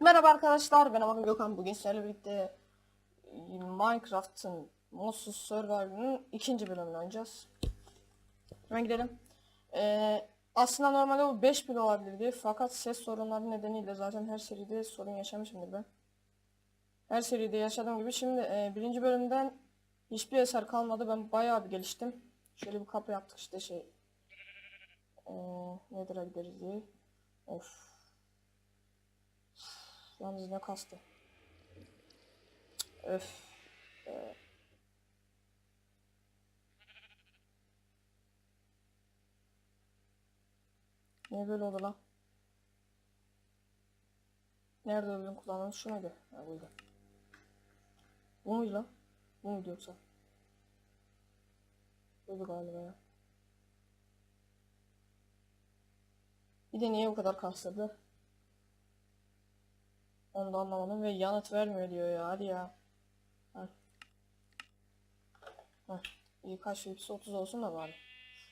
Merhaba arkadaşlar, ben Aman Gökhan. Bugün sizlerle birlikte e, Minecraft'ın Modsuz Survival'ın ikinci bölümünü oynayacağız. Hemen gidelim. Ee, aslında normalde bu 5 bile olabilirdi fakat ses sorunları nedeniyle zaten her seride sorun yaşamışımdır ben. Her seride yaşadığım gibi şimdi e, birinci bölümden hiçbir eser kalmadı. Ben bayağı bir geliştim. Şöyle bir kapı yaptık işte şey. Ee, Nether'a gideriz diye. Of. Yalnız ne kastı. Öf. Ee. Niye böyle oldu lan? Nerede öldün kulağının şu muydu? Ha buydu. Bu muydu lan? Bu muydu yoksa? Buydu galiba ya. Bir de niye bu kadar kastırdı? Onu da anlamadım ve yanıt vermiyor diyor ya hadi ya. Heh. Hepsi 30 olsun da bari.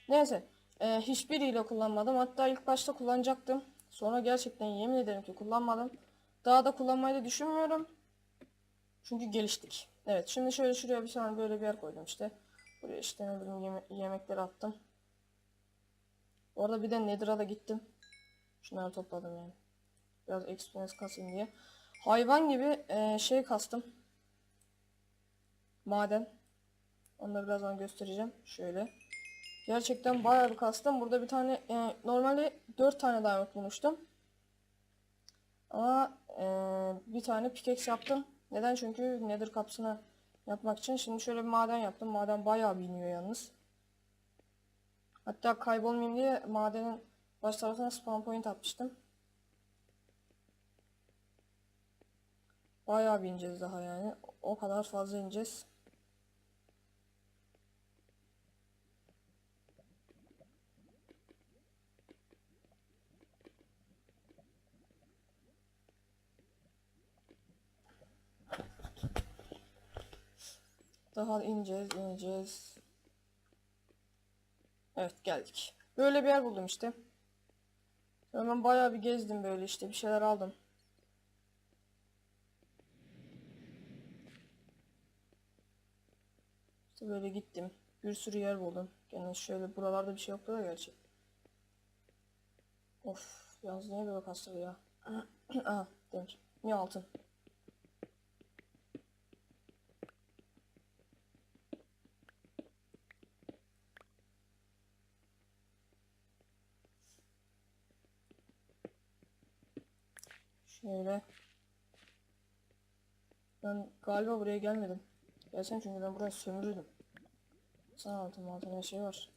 Neyse. E, hiçbiriyle kullanmadım. Hatta ilk başta kullanacaktım. Sonra gerçekten yemin ederim ki kullanmadım. Daha da kullanmayı da düşünmüyorum. Çünkü geliştik. Evet şimdi şöyle şuraya bir tane böyle bir yer koydum işte. Buraya işte ne bileyim yeme yemekleri attım. Orada bir de Nether'a gittim. Şunları topladım yani. Biraz experience kasayım diye. Hayvan gibi e, şey kastım. Maden. Da birazdan göstereceğim. Şöyle. Gerçekten bayağı bir kastım. Burada bir tane e, normalde 4 tane diamond bulmuştum. Ama e, bir tane pickaxe yaptım. Neden? Çünkü nether kapısını yapmak için. Şimdi şöyle bir maden yaptım. Maden bayağı biliniyor yalnız. Hatta kaybolmayayım diye madenin baş tarafına spawn point atmıştım. Bayağı bir ineceğiz daha yani. O kadar fazla ineceğiz. Daha ineceğiz, ineceğiz. Evet geldik. Böyle bir yer buldum işte. Hemen bayağı bir gezdim böyle işte bir şeyler aldım. İşte böyle gittim. Bir sürü yer buldum. Gene şöyle buralarda bir şey yoktu da gerçi. Of yalnız niye böyle kastırdı ya? Aha demir. Niye altın? Şöyle. Ben galiba buraya gelmedim. Gelsen çünkü ben buraya sömürürdüm. Altın altın her şey var.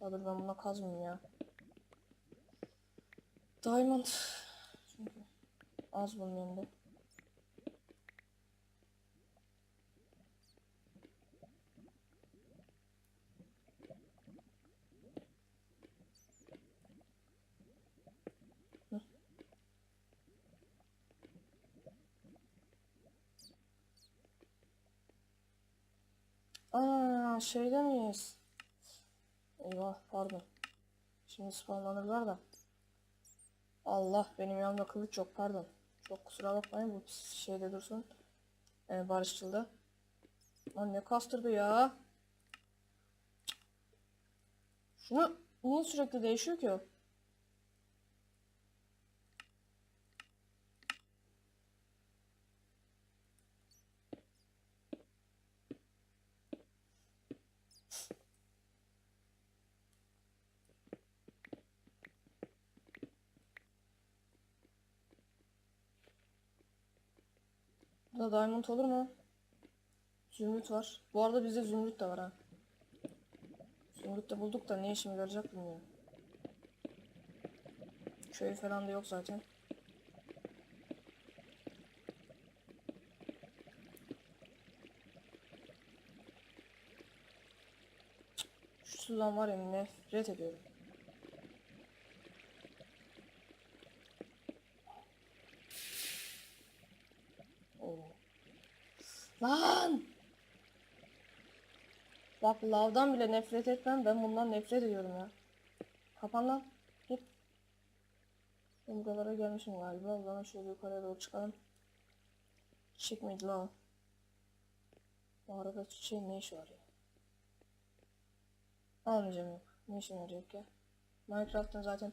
Daha dur ben buna kazmayayım ya. Diamond. Çünkü az bunun yanında. Aa şeyde miyiz? Eyvah pardon. Şimdi spawnlanırlar da. Allah benim yanımda kılıç yok pardon. Çok kusura bakmayın bu şeyde dursun. Ee, barışçılda. Lan ne kastırdı ya? Şunu niye sürekli değişiyor ki o? Burada diamond olur mu? Zümrüt var. Bu arada bizde zümrüt de var ha. Zümrüt de bulduk da ne işime yarayacak bilmiyorum. Köy falan da yok zaten. Şu sudan var ya nefret ediyorum. Oo. Lan! Bak lavdan bile nefret etmem. Ben bundan nefret ediyorum ya. Kapan lan. Git. Ben gelmişim galiba. O şöyle yukarıya doğru çıkalım. Çiçek lan? Bu arada çiçeğin ne işi var ya? Almayacağım yok. Ne işime yarayacak ya? Minecraft'ın zaten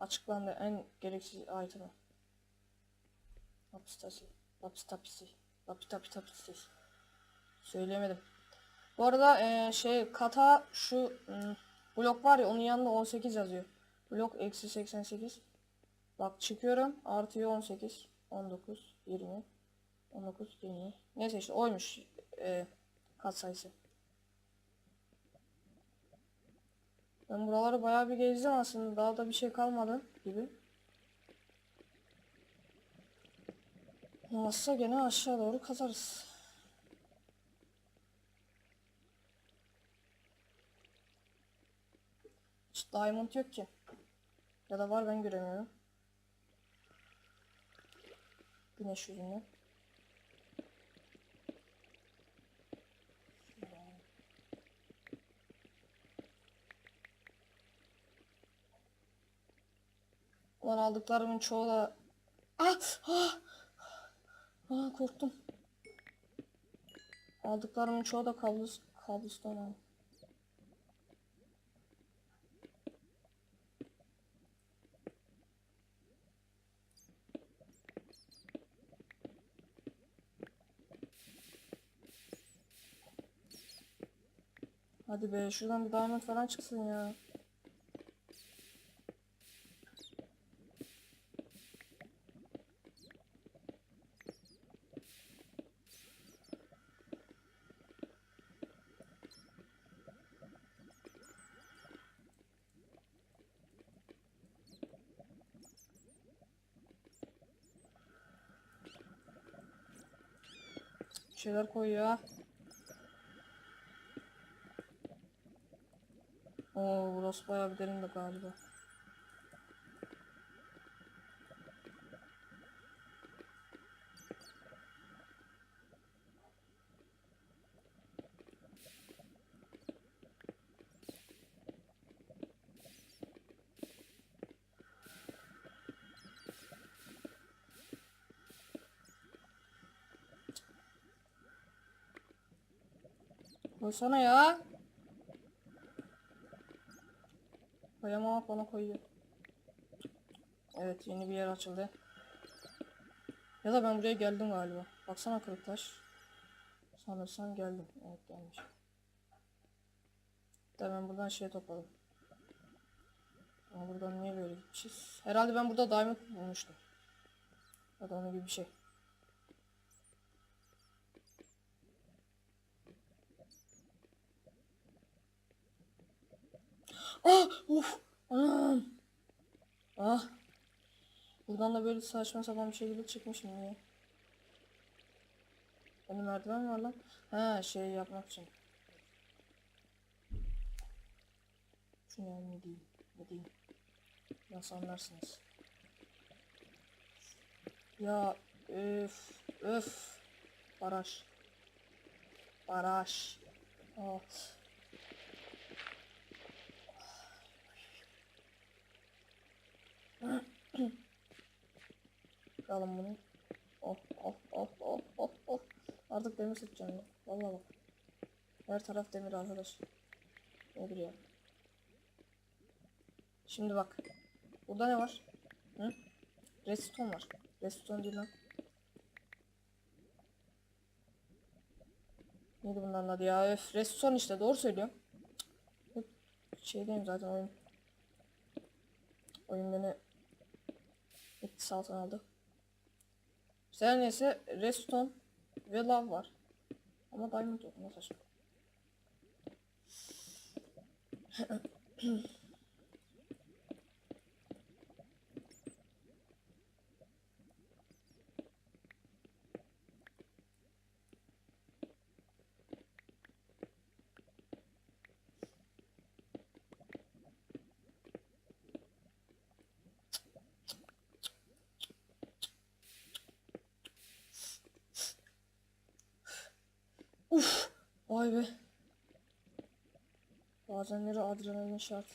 açıklandı en gereksiz item'ı. Lapistasi. Lapistapisi. Lapitapitapisi. Söyleyemedim. Bu arada eee, şey kata şu ım, blok var ya onun yanında 18 yazıyor. Blok eksi 88. Bak çıkıyorum. Artıyor 18. 19. 20. 19. 20. Neyse işte oymuş eee kat sayısı. Ben buraları bayağı bir gezdim aslında. Daha da bir şey kalmadı gibi. Olmazsa gene aşağı doğru kazarız. Diamond yok ki. Ya da var ben göremiyorum. Güneş yüzünden. Ulan aldıklarımın çoğu da... Ah! Ah! Ah korktum. Aldıklarımın çoğu da kablus, kablustan ha. Hadi be şuradan bir diamond falan çıksın ya. Şeyler koy ya. Burası bayağı bir derin de galiba. Koysana ya. Koyamam bana koyuyor. Evet yeni bir yer açıldı. Ya da ben buraya geldim galiba. Baksana kırık taş. Sanırsam geldim. Evet gelmiş. Da ben buradan şey topladım. Ama buradan niye böyle gitmişiz? Herhalde ben burada diamond bulmuştum. Ya da onun gibi bir şey. Ah! Uf! Anam! Ah! Buradan da böyle saçma sapan bir şekilde çıkmışım ya. Benim merdiven var lan. Ha şey yapmak için. Şunu yani ne diyeyim? Ne diyeyim? Nasıl anlarsınız? Ya öf öf. Baraj. Baraj. Oh. Alın bunu. Oh oh oh oh oh oh. Artık demir sıkacağım ya. Vallahi bak. Her taraf demir arkadaş. Nedir ya? Şimdi bak. Burada ne var? Hı? Redstone var. Redstone değil lan. Neydi bunların adı ya? Öf, redstone işte doğru söylüyorum. Şeydeyim zaten oyun. Oyun beni etkisi altına aldı. Sen neyse redstone ve lav var. Ama diamond yok. Ne Vay be. Bazenleri adrenalin şart.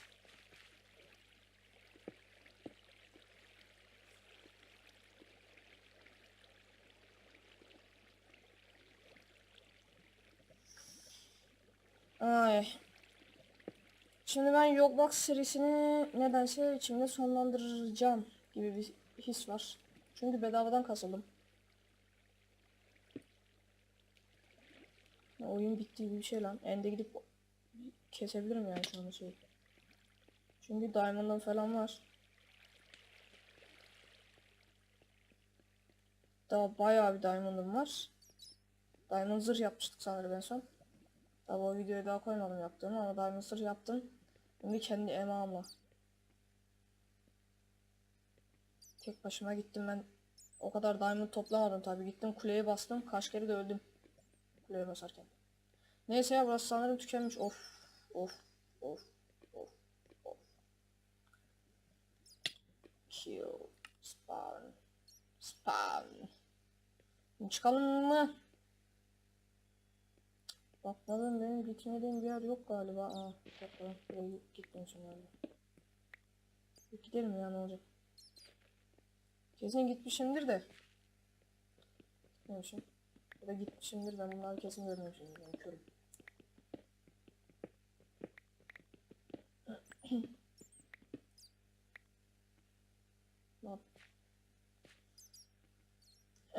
Ay. Şimdi ben Yogbox serisini nedense içimde sonlandıracağım gibi bir his var. Çünkü bedavadan kazıldım. Oyun bitti gibi bir şey lan. Ende gidip kesebilirim yani şu anda şey. Çünkü Diamond'ım falan var. Daha bayağı bir Diamond'ım var. Diamond zırh yapmıştık sanırım en son. Tabi o videoyu daha koymadım yaptığımı ama Diamond zırh yaptım. Şimdi kendi emamla. Tek başıma gittim ben. O kadar diamond toplamadım tabi. Gittim kuleye bastım. Kaç kere de öldüm. Kuleye basarken. Neyse ya burası sanırım tükenmiş. Of. Of. Of. Of. Of. Kill. Spawn. Spawn. Çıkalım mı? Bakmadım benim gitmediğim bir yer yok galiba. Aa, bakalım. Buraya gitmemişim galiba. Bir Gidelim ya ne olacak. Kesin gitmişimdir de. Gitmemişim. Ya gitmişimdir ben bunları kesin görmemişimdir. Yani körüm.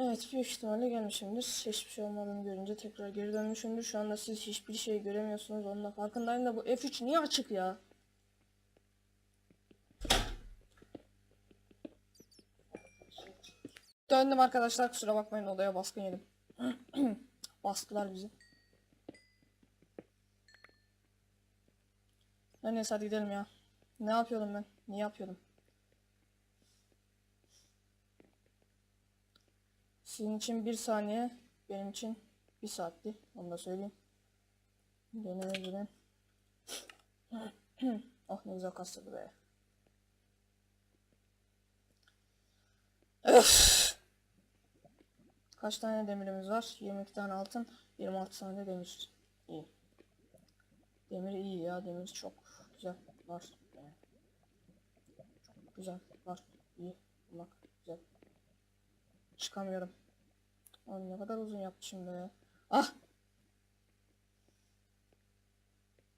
Evet büyük ihtimalle gelmişimdir. Hiçbir şey olmadığını görünce tekrar geri dönmüşümdür. Şu anda siz hiçbir şey göremiyorsunuz. Onun da farkındayım da bu F3 niye açık ya? Döndüm arkadaşlar kusura bakmayın odaya baskın yedim. Bastılar bizi. Her neyse hadi gidelim ya. Ne yapıyordum ben? Niye yapıyordum? Sizin için bir saniye, benim için bir saatti. Onu da söyleyeyim. Deneme girin. oh ne güzel kastırdı be. Öf. Kaç tane demirimiz var? 22 tane altın, 26 tane de demir. İyi. Demir iyi ya, demir çok güzel var. Çok güzel var. İyi. Bak güzel. Çıkamıyorum. Oğlum ne kadar uzun yapmışım be. Ah!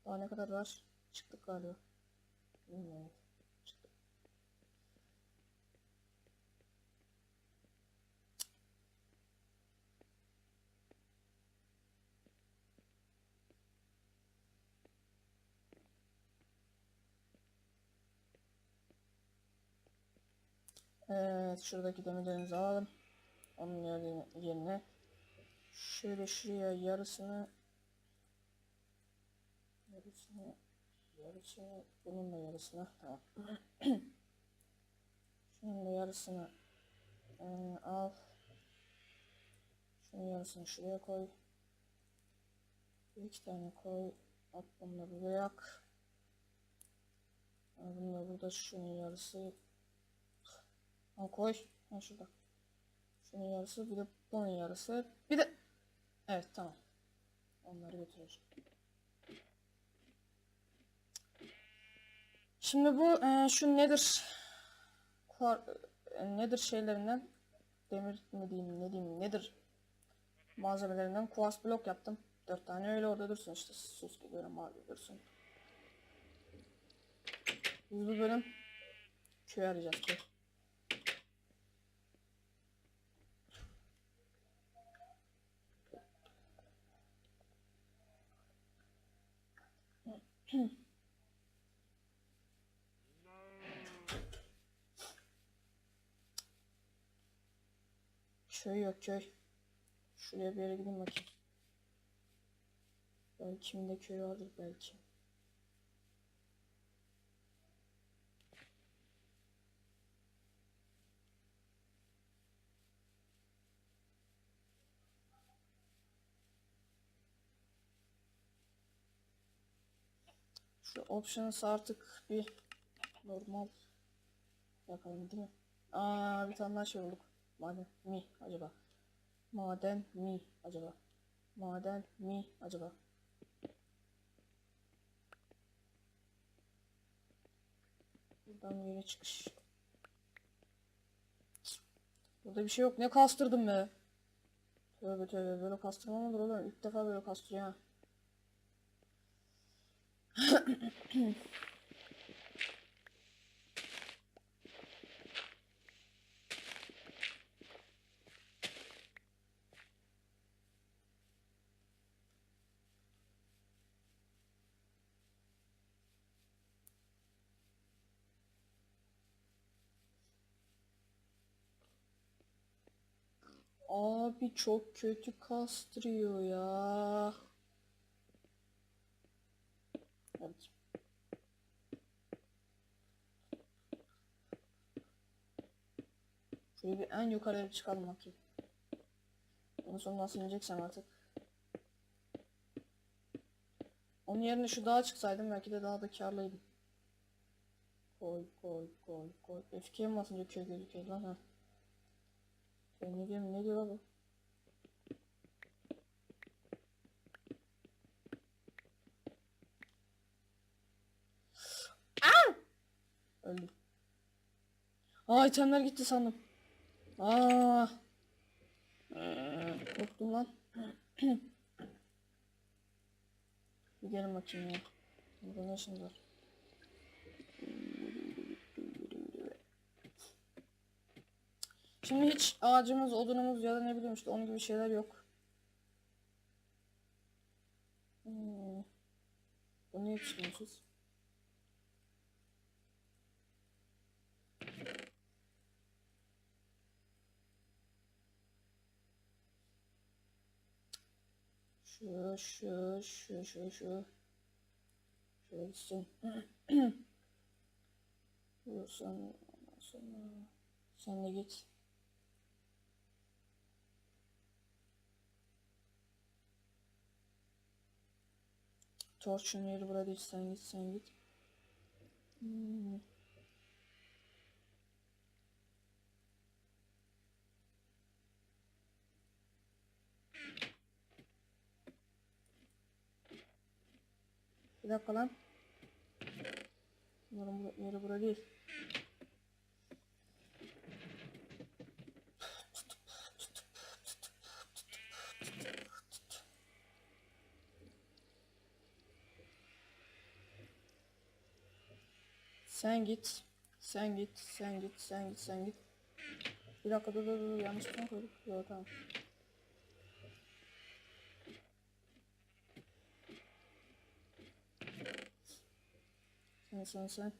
Daha ne kadar var? Çıktık galiba. Bilmiyorum. Evet, şuradaki demirlerimizi alalım. Onun yerine, şöyle şuraya yarısını yarısını yarısını bunun da yarısını tamam. Şunun da yarısını e, al. Şunun yarısını şuraya koy. Bir iki tane koy. At da buraya yak. Bunu da burada şunun yarısı Ha koy. Ha şurada. Şunun yarısı bir de bunun yarısı. Bir de Evet tamam. Onları götürüyoruz. Şimdi bu e, şu nedir kuar, e, nedir şeylerinden demir mi diyeyim ne diyeyim nedir malzemelerinden kuars blok yaptım. Dört tane öyle orada dursun işte sus gibi böyle mavi dursun. Biz bu bölüm köy arayacağız köy. Köy yok köy. Şuraya bir yere gideyim bakayım. Belki kiminde köy vardır belki. Şu options artık bir normal yapalım değil mi? Aa bir tane daha şey bulduk. Maden mi acaba? Maden mi acaba? Maden mi acaba? Buradan yere çıkış. Burada bir şey yok. Ne kastırdım be? Tövbe tövbe böyle kastırma mı olur oğlum? İlk defa böyle kastırıyor ha. Abi çok kötü kastırıyor ya. Evet. Şöyle bir en yukarıya çıkalım bakayım. Onu sonra nasıl ineceksem artık. Onun yerine şu dağa çıksaydım belki de daha da karlıydım. Koy koy koy koy. F2'ye mi basınca köy gözüküyor lan ha. Ne diyeyim ne diyor bu? Aa! Öldüm. Aa itemler gitti sandım. Aa. Ee, Korktum lan. Bir gelin bakayım ya. Burada ne işiniz var? Şimdi hiç ağacımız, odunumuz ya da ne bileyim işte onun gibi şeyler yok. Hmm. Bu ne yetiştirmişiz? Şu, şu, şu, şu, şu. Şöyle gitsin. Ondan sonra. Sen de git. Torch'un yeri burada değil. Sen git, sen git. Hmm. Bir dakika lan. Bunların bu- yeri burada değil. Sen git. Sen git. Sen git. Sen git. Sen git. Bir dakika dur dur dur. Yanlış şey mi koyduk? Yok tamam. Sen sen sen.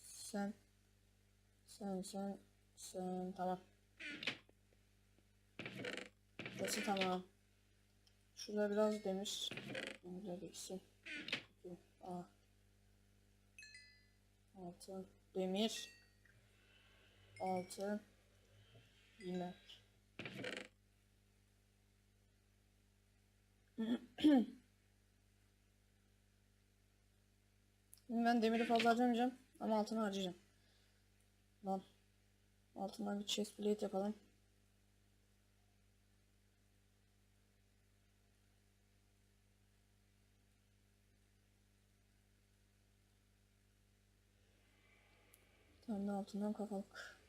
Sen. Sen sen. Sen. Tamam. Burası tamam. Şurada biraz demir. Burada gitsin. Aa. Altın. Demir. Altın. Yemek. Ben demiri fazla harcamayacağım ama altını harcayacağım. Lan. Altından bir chest plate yapalım. Tane altından kafalık.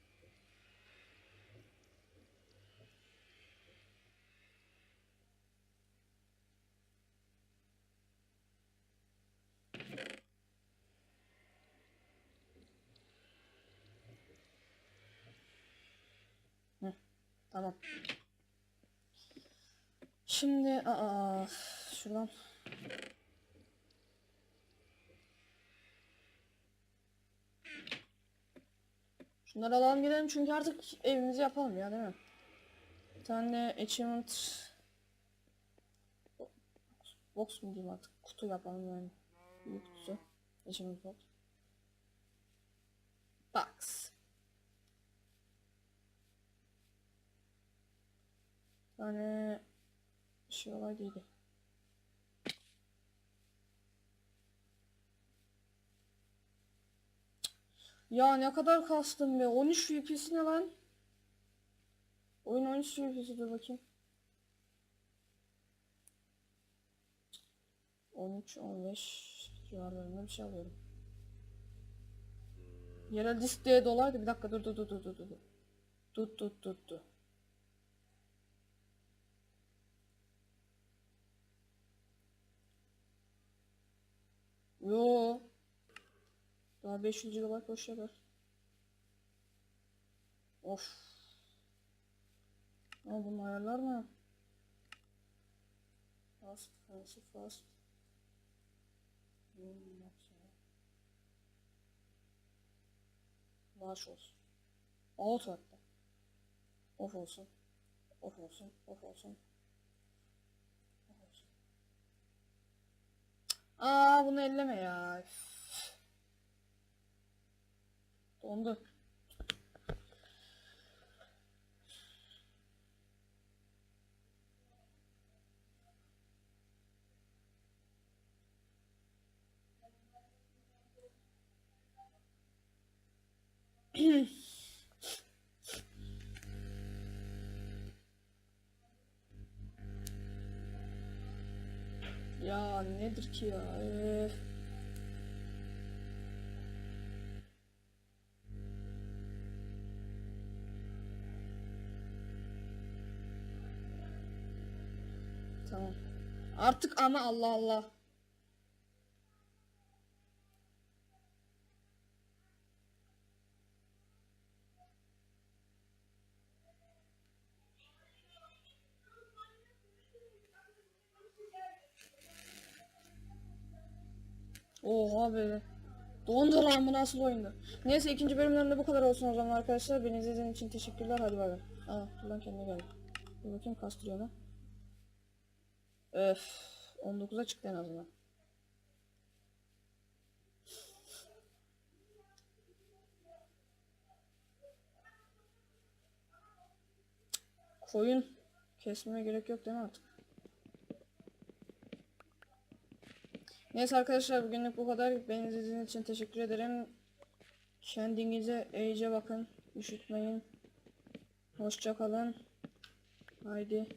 Hı, tamam. Şimdi aa, şuradan Şunları alalım gidelim çünkü artık evimizi yapalım ya değil mi? Bir tane achievement box mu diyeyim artık kutu yapalım yani. Büyük kutusu. Achievement box. Box. Tane şey olaydıydı. Ya ne kadar kastım be. 13 FPS ne lan? Oyun 13 FPS dur bakayım. 13 15 civarlarında bir şey alıyorum. Yerel disk diye dolaydı. Bir dakika dur dur dur dur dur dur. Tut tut tut tut. Yo. Daha 500 GB boş yapar. Of. Ama bunun ayarlar mı? Fast, fast, fast. Launch olsun. Auto hatta. Off olsun. Off olsun. Off olsun. Off olsun. Aa bunu elleme ya. Üf. Dondu. Ya nedir ki ya? Öf. Tamam. Artık ama Allah Allah. Oha be. Dondu lan bu nasıl oyundu? Neyse ikinci bölümlerinde bu kadar olsun o zaman arkadaşlar. Beni izlediğiniz için teşekkürler. Hadi bay bay. Aa dur lan kendine geldi. Bir bakayım kastırıyor mu? Öf. 19'a çıktı en azından. Koyun kesmeye gerek yok değil mi artık? Neyse arkadaşlar bugünlük bu kadar. Beni izlediğiniz için teşekkür ederim. Kendinize iyice bakın. Üşütmeyin. Hoşça kalın. Haydi.